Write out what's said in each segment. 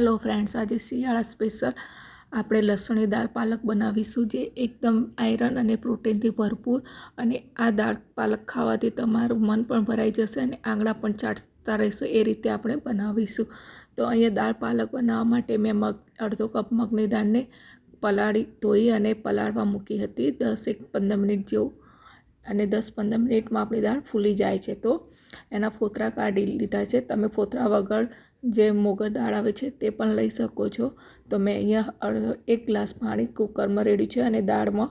Hello friends આજે શિયાળા special આપણે લસણી દાળ પાલક બનાવીશું જે એકદમ આયરન અને પ્રોટીનથી ભરપૂર અને આ દાળ પાલક ખાવાથી તમારું મન પણ ભરાઈ જશે અને આંગળા પણ ચાટતા રહેશો એ રીતે આપણે બનાવીશું. તો અહીંયા દાળ પાલક બનાવવા માટે મેં મગ, અડધો કપ મગની દાળને પલાળી ધોઈ અને પલાળવા મૂકી હતી. દસ એક પંદર મિનિટ જેવું અને દસ પંદર મિનિટમાં આપણી દાળ ફૂલી જાય છે. તો એના ફોતરા કાઢી લીધા છે. તમે ફોતરા વગર જે મોગર દાળ આવે છે તે પણ લઈ શકો છો. તો મેં અહીંયા એક ગ્લાસ પાણી કુકરમાં રેડ્યું છે અને દાળમાં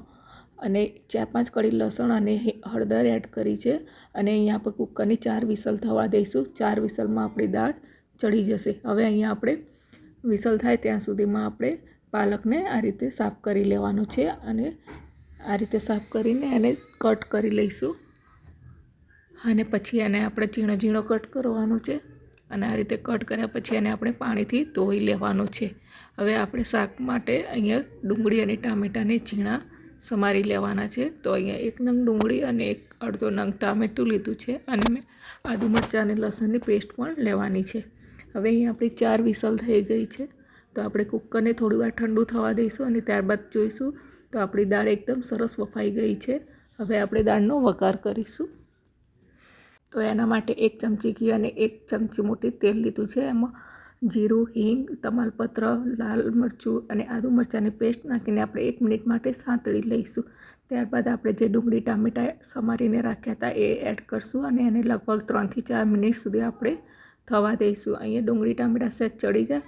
અને ચાર પાંચ કળી લસણ અને હળદર એડ કરી છે. અને અહીંયા આપણે કુકરની ચાર વિસલ થવા દઈશું. ચાર વિસલમાં આપણી દાળ ચડી જશે. હવે અહીંયા આપણે વિસલ થાય ત્યાં સુધીમાં આપણે પાલકને આ રીતે સાફ કરી લેવાનું છે અને આ રીતે સાફ કરીને એને કટ કરી લઈશું. અને પછી એને આપણે ઝીણો ઝીણો કટ કરવાનો છે. અને આ રીતે કટ કર્યા પછી એને આપણે પાણીથી ધોઈ લેવાનું છે. હવે આપણે શાક માટે અહીંયા ડુંગળી અને ટામેટાને ઝીણા સમારી લેવાના છે. તો અહીંયા એક નંગ ડુંગળી અને એક અડધો નંગ ટામેટું લીધું છે અને મેં આદુ મરચાં અને લસણની પેસ્ટ પણ લેવાની છે. હવે અહીંયા આપણી ચાર વિસલ થઈ ગઈ છે. તો આપણે કુકરને થોડી વાર ઠંડુ થવા દઈશું અને ત્યારબાદ જોઈશું. તો આપણી દાળ એકદમ સરસ વફાઈ ગઈ છે. હવે આપણે દાળનો વઘાર કરીશું. તો એના માટે એક ચમચી ઘી અને એક ચમચી મોટી તેલ લીધું છે. એમાં જીરું, હિંગ, તમાલપત્ર, લાલ મરચું અને આદુ મરચાંની પેસ્ટ નાખીને આપણે એક મિનિટ માટે સાંતળી લઈશું. ત્યારબાદ આપણે જે ડુંગળી, ટામેટાં સમારીને રાખ્યા હતા એ એડ કરશું અને એને લગભગ ત્રણથી ચાર મિનિટ સુધી આપણે થવા દઈશું. અહીંયા ડુંગળી, ટામેટાં સેજ ચડી જાય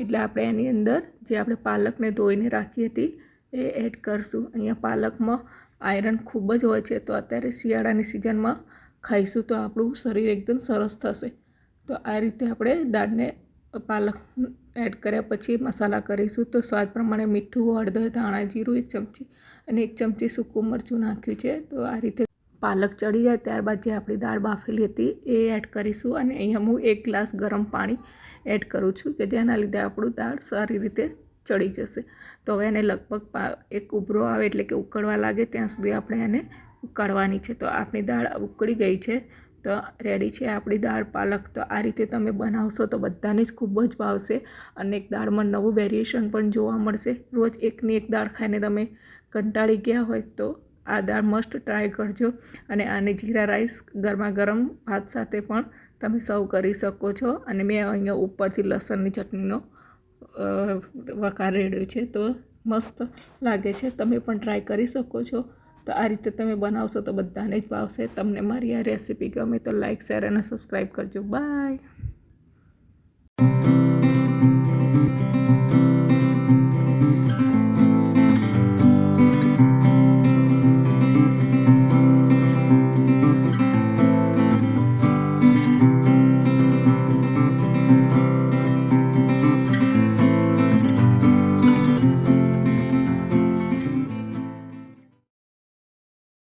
એટલે આપણે એની અંદર જે આપણે પાલકને ધોઈને રાખી હતી એ એડ કરશું. અહીંયા પાલકમાં આયરન ખૂબ જ હોય છે, તો અત્યારે શિયાળાની સિઝનમાં ખાઈશું તો આપણું શરીર એકદમ સરસ થશે. તો આ રીતે આપણે દાળને પાલક એડ કર્યા પછી મસાલા કરીશું. તો સ્વાદ પ્રમાણે મીઠું, હળદર, ધાણા, જીરું, એક ચમચી અને એક ચમચી સૂકું મરચું નાખ્યું છે. તો આ રીતે પાલક ચડી જાય ત્યારબાદ જે આપણી દાળ બાફેલી હતી એ એડ કરીશું અને અહીંયા હું એક ગ્લાસ ગરમ પાણી એડ કરું છું કે જેના લીધે આપણું દાળ સારી રીતે ચડી જશે. તો હવે એને લગભગ એક ઉભરો આવે એટલે કે ઉકળવા લાગે ત્યાં સુધી આપણે એને ઉકાળવાની છે. તો આપણી દાળ ઉકળી ગઈ છે. તો રેડી છે આપણી દાળ પાલક. તો આ રીતે તમે બનાવશો તો બધાને જ ખૂબ જ ભાવશે. અને એક દાળમાં નવું વેરિએશન પણ જોવા મળશે. રોજ એકની એક દાળ ખાઈને તમે કંટાળી ગયા હોય તો આ દાળ મસ્ટ ટ્રાય કરજો. અને આને જીરા રાઈસ ગરમા ગરમ ભાત સાથે પણ તમે સર્વ કરી શકો છો. અને મેં અહીંયા ઉપરથી લસણની ચટણીનો વઘાર રેડ્યો છે. તો મસ્ત લાગે છે. તમે પણ ટ્રાય કરી શકો છો. તો આ રીતે તમે બનાવશો તો બધાને જ ભાવશે. તમને મારી આ રેસીપી ગમે તો લાઇક શેર અને સબસ્ક્રાઈબ કરજો. બાય